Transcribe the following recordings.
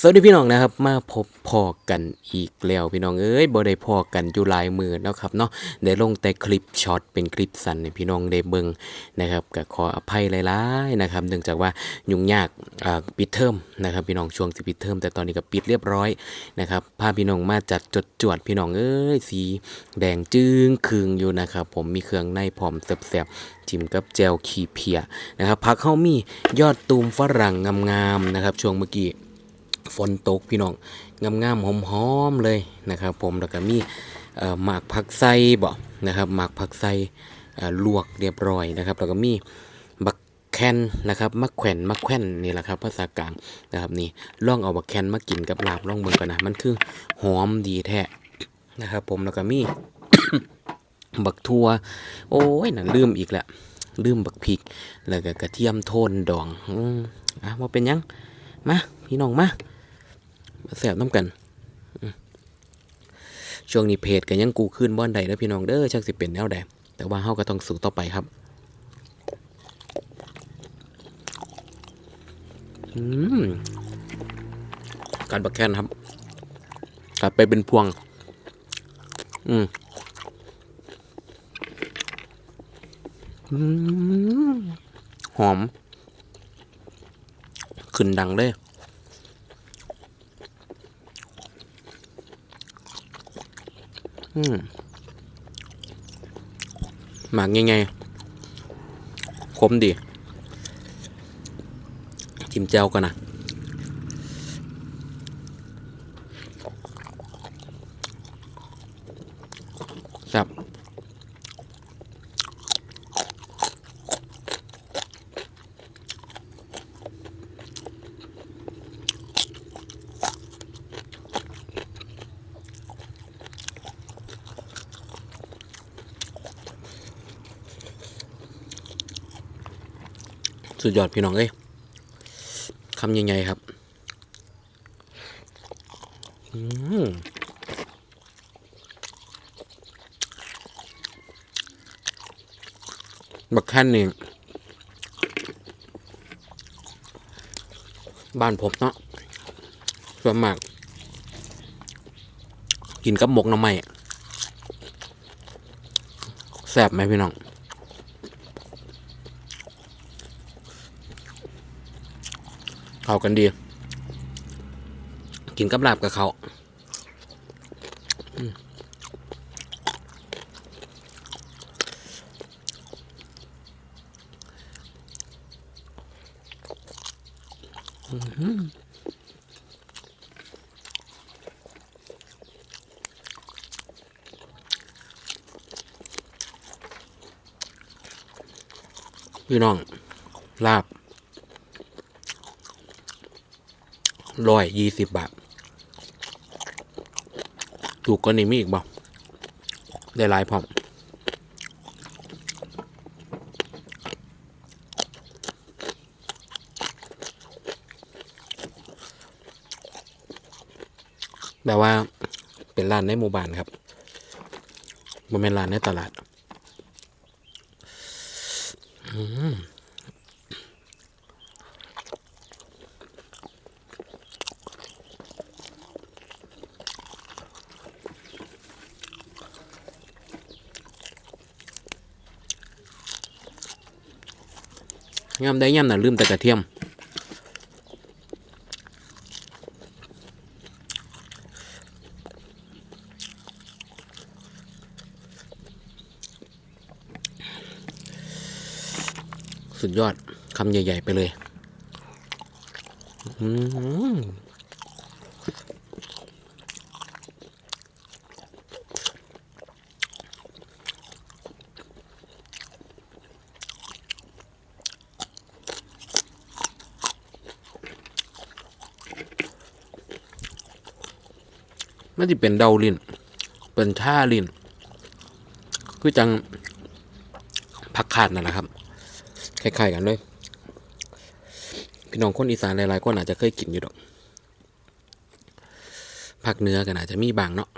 สวัสดีพี่น้องนะครับมาพบพอกันอีกแล้วพี่น้องเอ้ยบ่ได้พอกันอยู่หลายมือเนาะครับเนาะได้ลงแต่คลิปช็อตเป็นคลิปสั้นให้พี่น้องได้เบิ่งนะครับก็ขออภัยหลายๆนะครับเนื่องจากว่ายุ่งยากอ่าปิดเทอมนะครับพี่น้องช่วงสิปิดเทอมแต่ตอนนี้ก็ปิดเรียบร้อยนะครับพาพี่น้องมาจัดจดจวดพี่น้องเอ้ยสีแดงจึ้งคืงอยู่นะครับผมมีเครื่องในพร้อมแซ่บๆจิ้มกับแจวขี้เพียนะครับผักเฮามียอดตูมฝรั่งงามๆนะครับช่วงเมื่อกี้ ฝนตกพี่น้องงามๆหอมๆเลยนะครับ ผมแล้วก็มีหมากผักไส้บ่นะครับหมากผักไส้ลวกเรียบร้อยนะครับ แล้วก็มีบักแคนนะครับมะแขวนมะแขวนนี่แหละครับภาษากลางนะครับนี่ล่องเอาบักแคนมากินกับลาบลองเบิ่งกันนะมันคือหอมดีแท้นะครับ ผมแล้วก็มีบักทั่วโอ้ยน่ะลืมอีกแล้วลืมบักพริก แล้วก็กระเทียมโทนดอง อืมอะว่าเป็นยัง มา พี่น้องมา แสบน้ำกันช่วงนี้เพจกันยังกูขึ้นบ่อนใดแล้วพี่น้องเด้อชักสิเป็นแนวใดแต่ว่าเฮาก็ต้องสู้ต่อไปครับอการบักแคนครับกัดไปเป็นพวง อืมหอม ขึ้นดังเลย อืม หมากง่ายๆคมดีจิ้มแจ่วกันนะ สุดยอดพี่น้องเอ้ยคำใหญ่ๆครับอืมบักแค่นนี่บ้านผมเนาะส่วนมาก กินกับหมกน้ำไม้แซ่บไหมพี่น้อง เข้ากันดี กินกับลาบกับเขาพี่น้อง ลาบ ร้อยยี่สิบบาท ถูกกว่านี้มีอีกบ่ได้หลายพร้อมแบบว่าเป็นร้านในหมู่บ้านครับมันเป็นร้านในตลาด อืม ยำได้ยำน่ะลืมแต่กระเทียมสุดยอดคำใหญ่ ๆ ไปเลย อืม น่าจะเป็นเดาลินเป็นท่าลินคือจังผักขาดนั่นแหละครับคล้ายๆกันเลยพี่น้องคนอีสานหลายๆคนอาจจะเคยกินอยู่ดอกภาคเหนือกันอาจจะมีบางเนาะ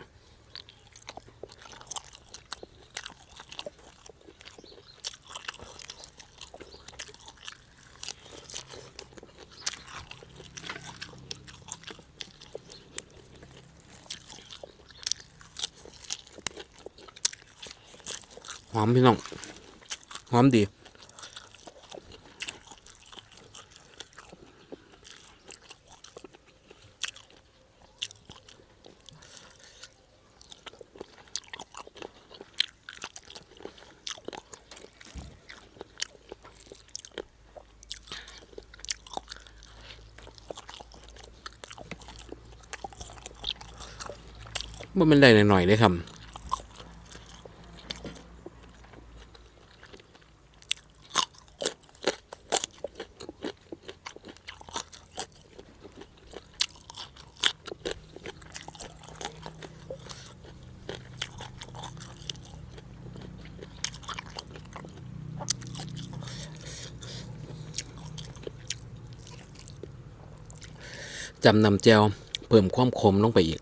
อมพี่น้อง หอมดีว่ามันได้หน่อยๆเลยครับ จำนำแจวเพิ่มความคมลงไปอีก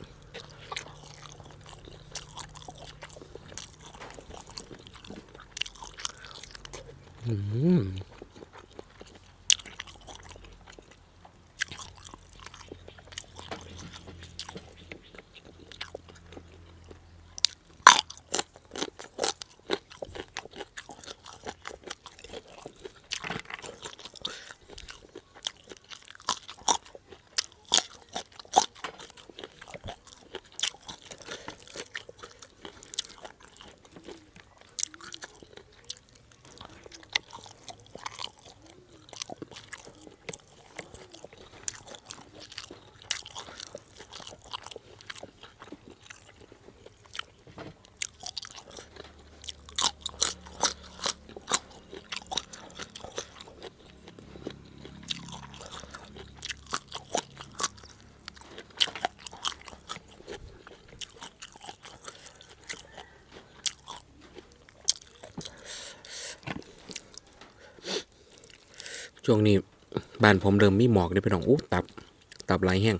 ช่วงนี้บ้านผมเริ่มมีหมอกได้ไปน้องอู้ตับ ตับไหลแห้ง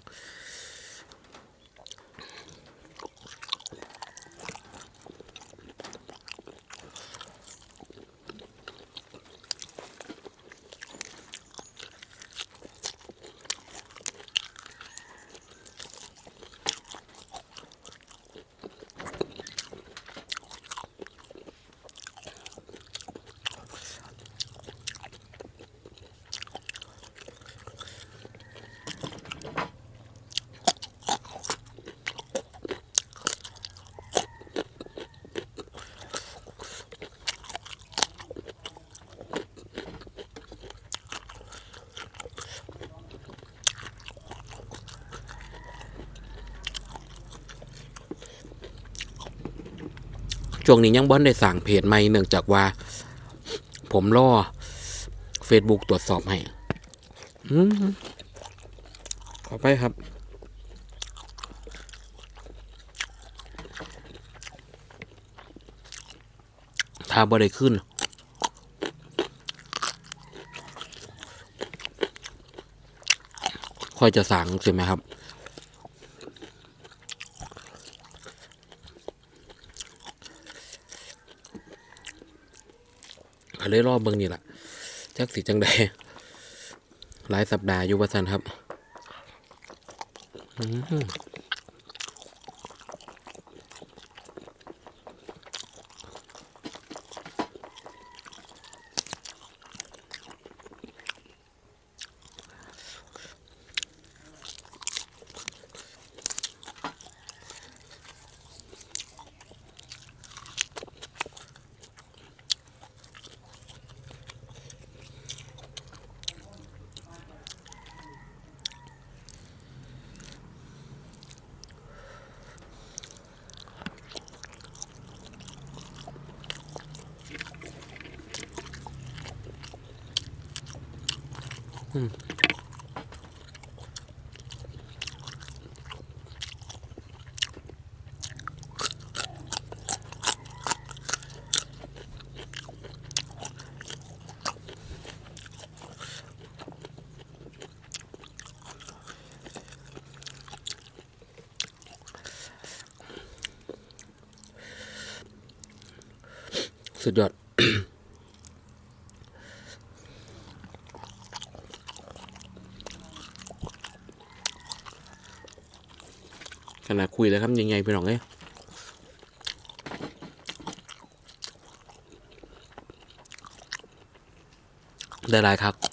ช่วงนี้ยังบ่นได้สั่งเพจใหม่เนื่องจากว่า ผมรอ Facebook ตรวจสอบให้ขอไปครับ ถ้าบ่ได้ขึ้นค่อยจะสั่งใช่ไหมครับ ก็เลยรอบเบิ่งนี่แหละจักสิจังใดหลายสัปดาห์อยู่ว่าซันครับ อืม สุดยอดขณะคุยแล้วครับยังไงพี่น้องเอ้ยได้ไรครับ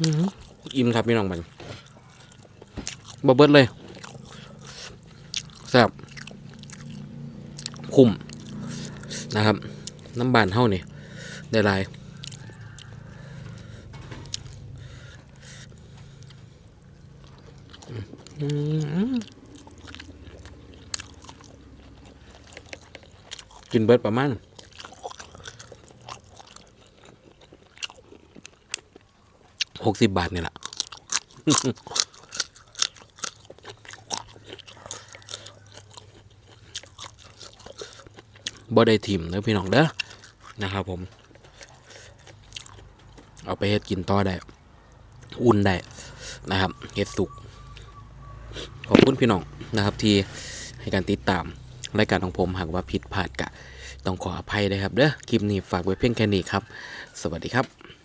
อิ่มครับพี่น้องมันบ่เบิดเลยแซ่บคุ้มนะครับ น้ำบานเท่านี่ได้ลายกินเบิดประมาณ หกสิบบาทนี่แหละบ่ได้ทิมเด้อพี่น้องเด้อนะครับผม เอาไปเฮ็ดกินต่อได้ อุ่นได้นะครับเฮ็ดสุก ขอบคุณพี่น้องนะครับ ที่ให้การติดตามรายการของผมหากว่าผิดพลาดกะ ต้องขออภัยนะครับเด้อคลิปนี้ฝากไว้เพียงแค่นี้ครับ สวัสดีครับ